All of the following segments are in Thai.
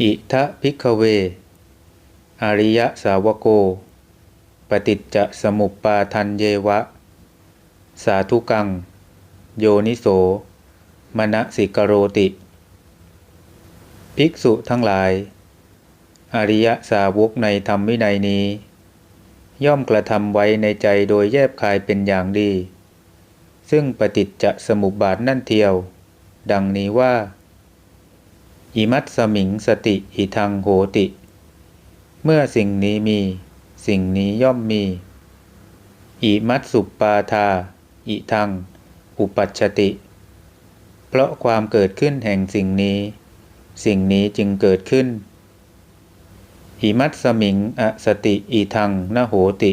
อิทะพิกเว อริยสาวโก ปฏิจจสมุปปาทันเยวะ สาธุกัง โยนิโส มณสิกโรติ ภิกษุทั้งหลาย อริยสาวกในธรรมวินัยนี้ ย่อมกระทำไว้ในใจโดยแยบคายเป็นอย่างดี ซึ่งปฏิจจสมุปบาทนั่นเทียว ดังนี้ว่า อิมัตสมิงสติอิทังโหติ เมื่อสิ่งนี้มี สิ่งนี้ย่อมมี อิมัตสุปปาทา อิทัง อุปัชติ เพราะความเกิดขึ้นแห่งสิ่งนี้ สิ่งนี้จึงเกิดขึ้น อิมัตสมิงอสติอิทังนโหติ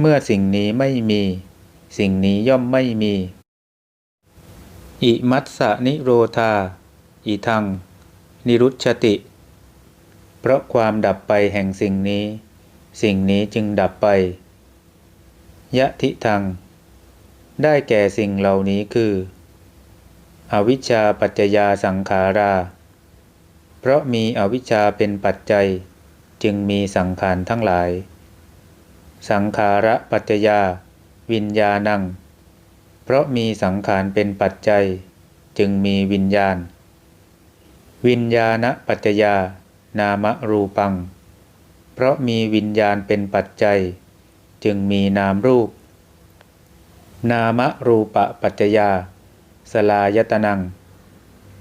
เมื่อสิ่งนี้ไม่มี สิ่งนี้ย่อมไม่มี อิมัตสนิโรธา อิทัง นิรุชติ เพราะความดับไปแห่งสิ่งนี้ สิ่งนี้จึงดับไป ยะทิทัง ได้แก่สิ่งเหล่านี้คือ อวิชชาปัจจยาสังขารา เพราะมีอวิชชาเป็นปัจจัย จึงมีสังขารทั้งหลาย สังขาระปัจจยา วิญญาณัง เพราะมีสังขารเป็นปัจจัย จึงมีวิญญาณ วิญญาณปัจจยานามรูปัง เพราะมีวิญญาณเป็นปัจจัย จึงมีนามรูป นามรูปปัจจยา สลายตนัง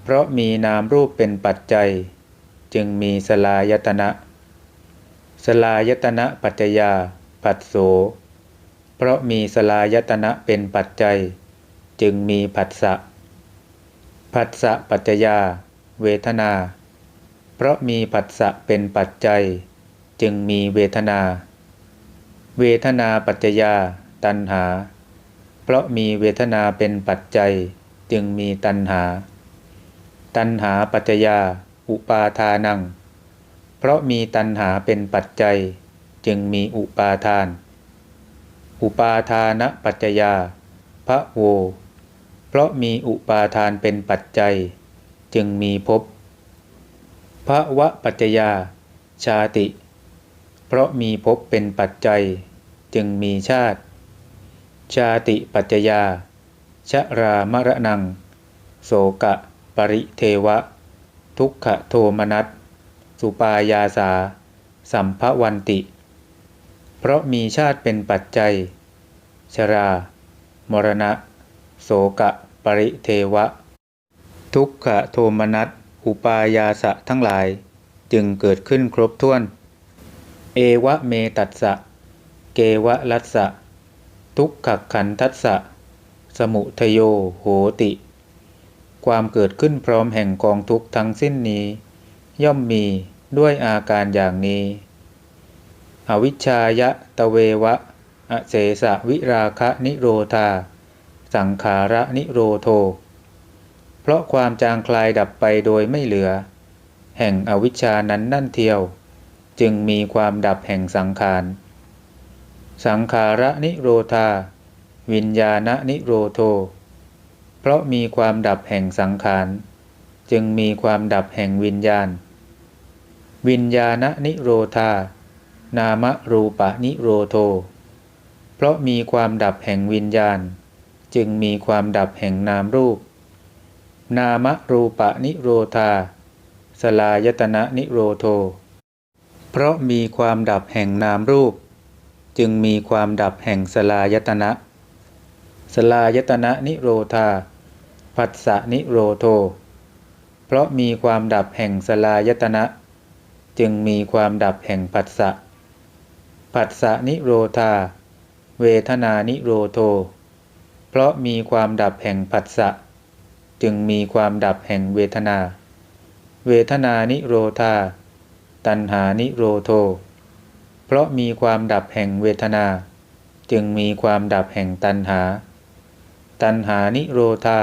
เพราะมีนามรูปเป็นปัจจัย จึงมีสลายตนะ สลายตนะปัจจยา ปัสโส เพราะมีสลายตนะเป็นปัจจัย จึงมีผัสสะผัสสะปัจจยา เวทนา เพราะมีผัสสะเป็นปัจจัย จึงมีเวทนา เวทนาปัจจยา ตัณหา เพราะมีเวทนาเป็นปัจจัย จึงมีตัณหา ตัณหาปัจจยา อุปาทานัง เพราะมีตัณหาเป็นปัจจัย จึงมีอุปาทาน อุปาทานปัจจยาพระโว เพราะมีอุปาทานเป็นปัจจัย จึงมีภพพระวะปัจจยา ชาติ เพราะมีภพเป็นปัจจัย จึงมีชาติ ชาติปัจจยา ชรามรณัง โสกะ ปริเทวะ ทุกขโทมนัส สุปายาสา สัมภวันติ เพราะมีชาติเป็นปัจจัย ชรา มรณะ โสกะ ปริเทวะ ทุกขโทมนัสอุปายาสะทั้งหลาย จึงเกิดขึ้นครบถ้วน เอวะเมตัสสะ เกวะลัสสะ ทุกขขันทัสสะ สมุทโยโหติ ความเกิดขึ้นพร้อมแห่งกองทุกทั้งสิ้นนี้ ย่อมมีด้วยอาการอย่างนี้ อวิชชายะตะเววะ อเสสะวิราคะนิโรธา สังขาระนิโรโท เพราะความจางคลายดับไปโดยไม่เหลือ แห่งอวิชชานั้นนั่นเทียว จึงมีความดับแห่งสังขาร สังขาระนิโรธา วิญญาณนิโรโท เพราะมีความดับแห่งสังขาร จึงมีความดับแห่งวิญญาณ วิญญาณนิโรธา นามรูปะนิโรโท เพราะมีความดับแห่งวิญญาณ จึงมีความดับแห่งนามรูป นามรูปะนิโรธา สลายตนะนิโรโท เพราะมีความดับแห่งนามรูป จึงมีความดับแห่งสลายตนะ สลายตนะนิโรธา ผัสสะนิโรโท เพราะมีความดับแห่งสลายตนะ จึงมีความดับแห่งผัสสะ ผัสสะนิโรธา เวทนานิโรโท เพราะมีความดับแห่งผัสสะ จึงมีความดับแห่งเวทนา เวทนานิโรธา ตัณหานิโรโท เพราะมีความดับแห่งเวทนา จึงมีความดับแห่งตัณหา ตัณหานิโรธา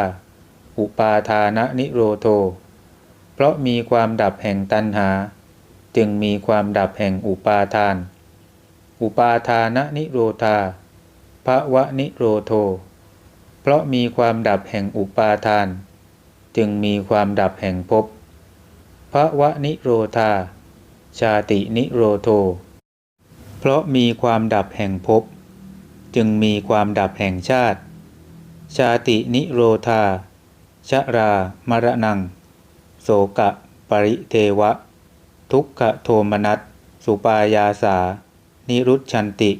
อุปาทานะนิโรโท เพราะมีความดับแห่งตัณหา จึงมีความดับแห่งอุปาทาน อุปาทานะนิโรธาภวะนิโรโท เพราะมีความดับแห่งอุปาทาน จึงมีความดับแห่งภพภวะนิโรธา ชาตินิโรโท เพราะมีความดับแห่งภพจึงมีความดับแห่งชาติ ชาตินิโรธา ชรามรณัง โสกะ ปริเทวะ ทุกขโทมนัส สุปายาสา นิรุชชันติ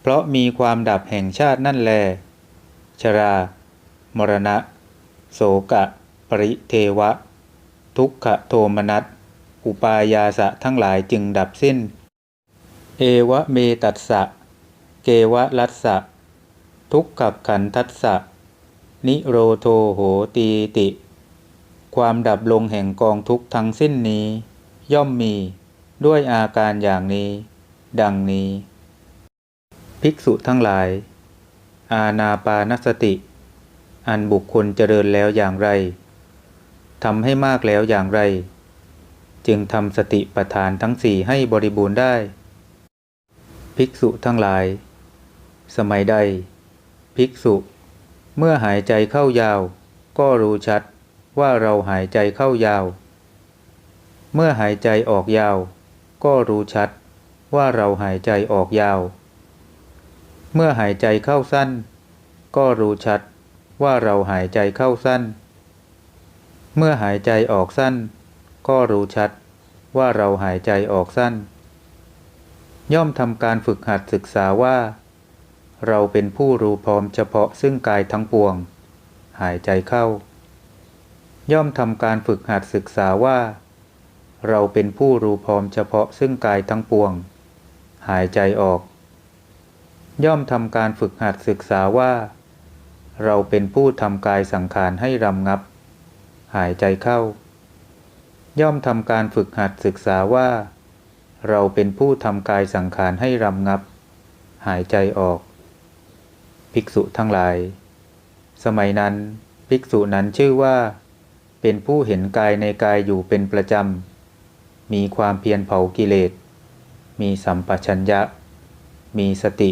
เพราะมีความดับแห่งชาตินั่นแล ชรา มรณะ โสกะ ปริเทวะ ทุกขโทมนัสอุปายาสะทั้งหลายจึงดับสิ้น เอวะเมตัสสะ เกวะลัสสะ ทุกขขันทัสสะ นิโรโทโหตีติ ความดับลงแห่งกองทุกทั้งสิ้นนี้ ย่อมมีด้วยอาการอย่างนี้ ดังนี้ ภิกษุทั้งหลาย อาณาปานสติ อันบุคคลเจริญแล้วอย่างไรทำให้มากแล้วอย่างไร จึงทำสติปัฏฐานทั้งสี่ให้บริบูรณ์ได้ ภิกษุทั้งหลาย สมัยใด ภิกษุ เมื่อหายใจเข้ายาว ก็รู้ชัดว่าเราหายใจเข้ายาว เมื่อหายใจออกยาว ก็รู้ชัดว่าเราหายใจออกยาว เมื่อหายใจเข้าสั้น ก็รู้ชัด ว่าเราหายใจเข้าสั้น เมื่อหายใจออกสั้น ก็รู้ชัดว่าเราหายใจออกสั้น ย่อมทำการฝึกหัดศึกษาว่า เราเป็นผู้รู้พร้อมเฉพาะซึ่งกายทั้งปวง หายใจเข้า ย่อมทำการฝึกหัดศึกษาว่า เราเป็นผู้รู้พร้อมเฉพาะซึ่งกายทั้งปวง หายใจออก ย่อมทำการฝึกหัดศึกษาว่า เราเป็นผู้ทำกายสังขารให้รำงับ หายใจเข้า ย่อมทำการฝึกหัดศึกษาว่า เราเป็นผู้ทำกายสังขารให้รำงับ หายใจออก ภิกษุทั้งหลาย สมัยนั้นภิกษุนั้นชื่อว่า เป็นผู้เห็นกายในกายอยู่เป็นประจำ มีความเพียรเผากิเลส มีสัมปชัญญะ มีสติ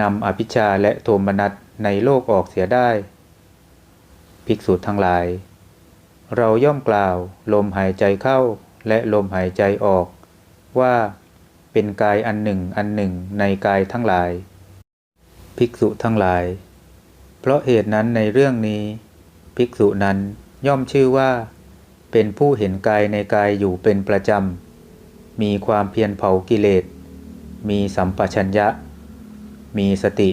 นำอภิชาและโทมนัสในโลกออกเสียได้ ภิกษุทั้งหลาย เราย่อมกล่าวลมหายใจเข้าและลมหายใจออกว่าเป็นกายอันหนึ่งอันหนึ่งในกายทั้งหลาย ภิกษุทั้งหลาย เพราะเหตุนั้นในเรื่องนี้ ภิกษุนั้นย่อมชื่อว่า เป็นผู้เห็นกายในกายอยู่เป็นประจำ มีความเพียรเผากิเลส มีสัมปชัญญะ มีสติ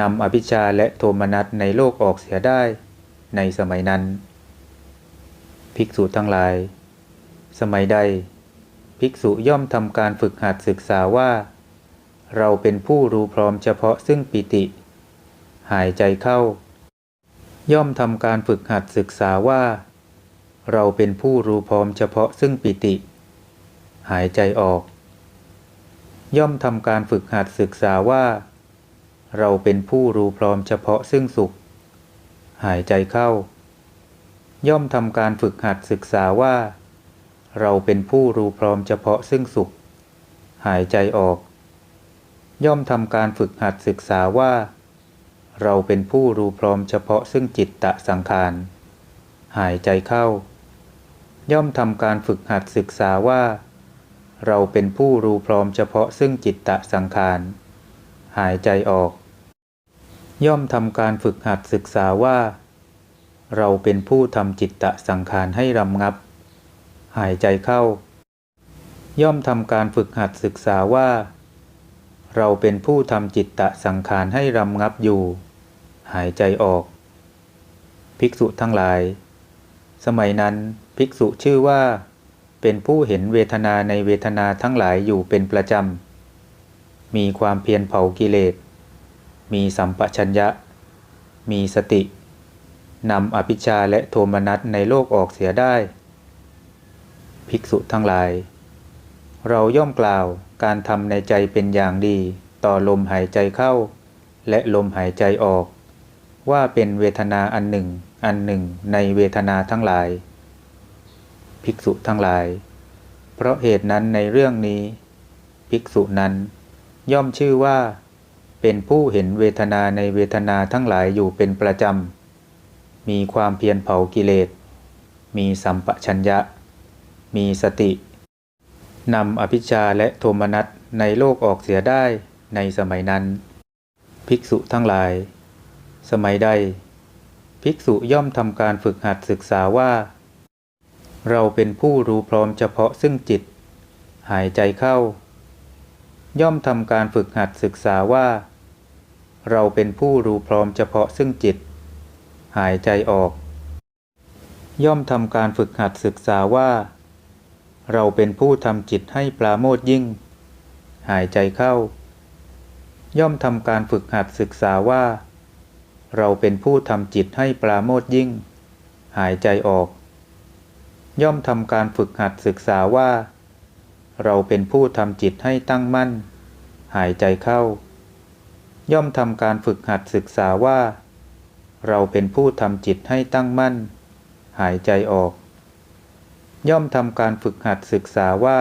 นำอภิชาและโทมนัสในโลกออกเสียได้ในสมัยนั้น ภิกษุทั้งหลาย สมัยใด ภิกษุย่อมทำการฝึกหัดศึกษาว่า เราเป็นผู้รู้พร้อมเฉพาะซึ่งปิติ หายใจเข้า ย่อมทำการฝึกหัดศึกษาว่า เราเป็นผู้รู้พร้อมเฉพาะซึ่งปิติ หายใจออก ย่อมทำการฝึกหัดศึกษาว่า เราเป็นผู้รู้พร้อมเฉพาะซึ่งสุข หายใจเข้า ย่อมทำการฝึกหัดศึกษาว่า เราเป็นผู้รู้พร้อมเฉพาะซึ่งสุข หายใจออก ย่อมทำการฝึกหัดศึกษาว่า เราเป็นผู้รู้พร้อมเฉพาะซึ่งจิตตะสังขารหายใจเข้า ย่อมทำการฝึกหัดศึกษาว่า เราเป็นผู้รู้พร้อมเฉพาะซึ่งจิตตะสังขารหายใจออก ย่อมทำการฝึกหัดศึกษาว่า เราเป็นผู้ทำจิตตะสังขารให้รำงับ หายใจเข้า ย่อมทำการฝึกหัดศึกษาว่า เราเป็นผู้ทำจิตตะสังขารให้รำงับอยู่ หายใจออก ภิกษุทั้งหลาย สมัยนั้นภิกษุชื่อว่า เป็นผู้เห็นเวทนาในเวทนาทั้งหลายอยู่เป็นประจำมีความเพียรเผากิเลส มีสัมปชัญญะ มีสตินำอภิชาและโทมนัสในโลกออกเสียได้ ภิกษุทั้งหลาย เราย่อมกล่าวการทำในใจเป็นอย่างดีต่อลมหายใจเข้า และลมหายใจออก ว่าเป็นเวทนาอันหนึ่ง อันหนึ่งในเวทนาทั้งหลาย ภิกษุทั้งหลาย เพราะเหตุนั้นในเรื่องนี้ ภิกษุนั้นย่อมชื่อว่า เป็นผู้เห็นเวทนาในเวทนาทั้งหลายอยู่เป็นประจำ มีความเพียรเผากิเลส มีสัมปชัญญะ มีสติ นำอภิชาและโทมนัสในโลกออกเสียได้ในสมัยนั้น ภิกษุทั้งหลาย สมัยใด ภิกษุย่อมทำการฝึกหัดศึกษาว่า เราเป็นผู้รู้พร้อมเฉพาะซึ่งจิต หายใจเข้า ย่อมทำการฝึกหัดศึกษาว่า เราเป็นผู้รู้พร้อมเฉพาะซึ่งจิต หายใจออก ย่อมทำการฝึกหัดศึกษาว่า เราเป็นผู้ทำจิตให้ปราโมทยิ่ง หายใจเข้า ย่อมทำการฝึกหัดศึกษาว่า เราเป็นผู้ทำจิตให้ปราโมทยิ่ง หายใจออก ย่อมทำการฝึกหัดศึกษาว่า เราเป็นผู้ทำจิตให้ตั้งมั่น หายใจเข้า ย่อมทำการฝึกหัดศึกษาว่า เราเป็นผู้ทำจิตให้ตั้งมั่น หายใจออก ย่อมทำการฝึกหัดศึกษาว่า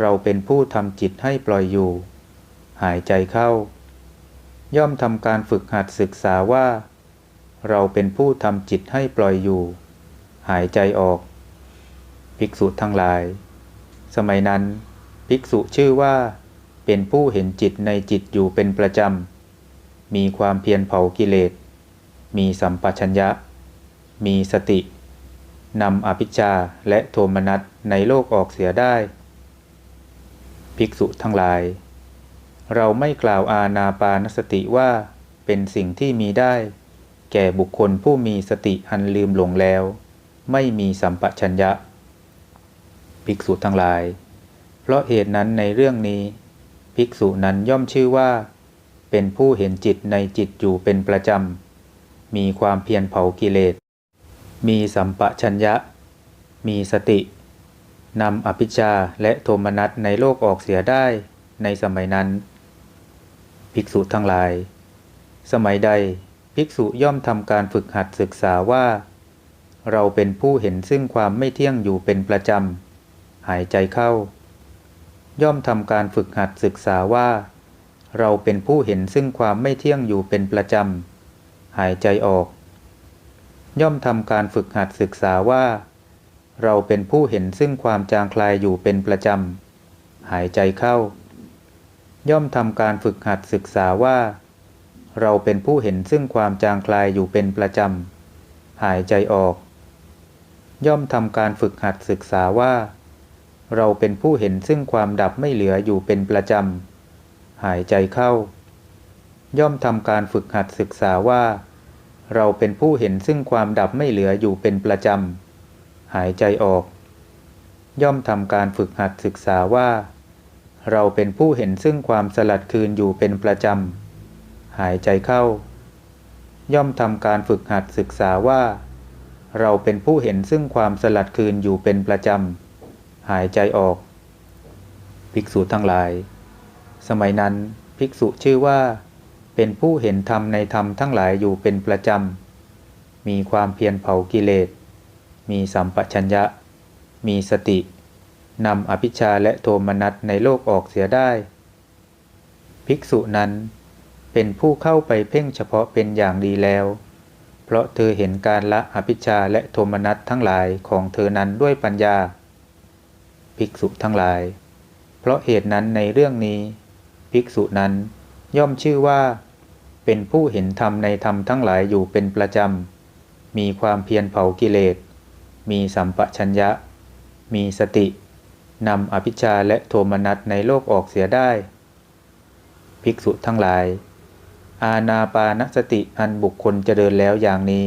เราเป็นผู้ทำจิตให้ปล่อยอยู่ หายใจเข้า ย่อมทำการฝึกหัดศึกษาว่า เราเป็นผู้ทำจิตให้ปล่อยอยู่ หายใจออก ภิกษุทั้งหลาย สมัยนั้น ภิกษุชื่อว่าเป็นผู้เห็นจิตในจิตอยู่เป็นประจำ มีความเพียรเผากิเลส มีสัมปชัญญะ มีสติ นำอภิชาและโทมนัสในโลกออกเสียได้ ภิกษุทั้งหลาย เราไม่กล่าวอาณาปานสติว่าเป็นสิ่งที่มีได้ แก่บุคคลผู้มีสติอันลืมหลงแล้ว ไม่มีสัมปชัญญะ ภิกษุทั้งหลาย เพราะเหตุนั้นในเรื่องนี้ ภิกษุนั้นย่อมชื่อว่า เป็นผู้เห็นจิตในจิตอยู่เป็นประจำ มีความเพียรเผากิเลส มีสัมปชัญญะ มีสติ นำอภิชาและโทมนัสในโลกออกเสียได้ในสมัยนั้น ภิกษุทั้งหลาย สมัยใดภิกษุย่อมทำการฝึกหัดศึกษาว่า เราเป็นผู้เห็นซึ่งความไม่เที่ยงอยู่เป็นประจำ หายใจเข้า ย่อมทำการฝึกหัดศึกษาว่า เราเป็นผู้เห็นซึ่งความไม่เที่ยงอยู่เป็นประจำ หายใจออก ย่อมทำการฝึกหัดศึกษาว่า เราเป็นผู้เห็นซึ่งความจางคลายอยู่เป็นประจำ หายใจเข้า ย่อมทำการฝึกหัดศึกษาว่า เราเป็นผู้เห็นซึ่งความจางคลายอยู่เป็นประจำ หายใจออกย่อมทำการฝึกหัดศึกษาว่า เราเป็นผู้เห็นซึ่งความดับไม่เหลืออยู่เป็นประจำ หายใจเข้า ย่อมทำการฝึกหัดศึกษาว่า เราเป็นผู้เห็นซึ่งความดับไม่เหลืออยู่เป็นประจำ หายใจออก ย่อมทำการฝึกหัดศึกษาว่า เราเป็นผู้เห็นซึ่งความสลัดคืนอยู่เป็นประจำ หายใจเข้า ย่อมทำการฝึกหัดศึกษาว่า เราเป็นผู้เห็นซึ่งความสลัดคืนอยู่เป็นประจำ หายใจออก ภิกษุทั้งหลาย สมัยนั้นภิกษุชื่อว่า เป็นผู้เห็นธรรมในธรรมทั้งหลายอยู่เป็นประจำ มีความเพียรเผากิเลส มีสัมปชัญญะ มีสติ นำอภิชาและโทมนัสในโลกออกเสียได้ ภิกษุนั้นเป็นผู้เข้าไปเพ่งเฉพาะเป็นอย่างดีแล้ว เพราะเธอเห็นการละอภิชาและโทมนัสทั้งหลายของเธอนั้นด้วยปัญญา ภิกษุทั้งหลาย เพราะเหตุนั้นในเรื่องนี้ ภิกษุนั้นย่อมชื่อว่า เป็นผู้เห็นธรรมในธรรมทั้งหลายอยู่เป็นประจำ มีความเพียรเผากิเลส มีสัมปชัญญะ มีสตินำอภิชาและโทมนัสในโลกออกเสียได้ ภิกษุทั้งหลาย อาณาปานสติอันบุคคลเจริญแล้วอย่างนี้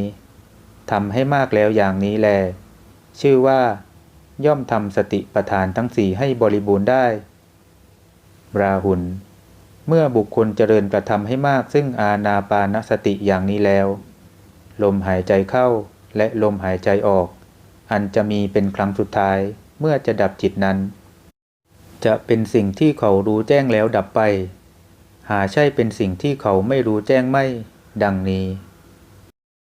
ทำให้มากแล้วอย่างนี้แล ชื่อว่า ย่อมทำสติประธานทั้งสี่ให้บริบูรณ์ได้ ราหุล เมื่อบุคคลเจริญกระทำให้มากซึ่งอาณาปานสติอย่างนี้แล้ว ลมหายใจเข้าและลมหายใจออก อันจะมีเป็นครั้งสุดท้ายเมื่อจะดับจิตนั้น จะเป็นสิ่งที่เขารู้แจ้งแล้วดับไป หาใช่เป็นสิ่งที่เขาไม่รู้แจ้งไม่ ดังนี้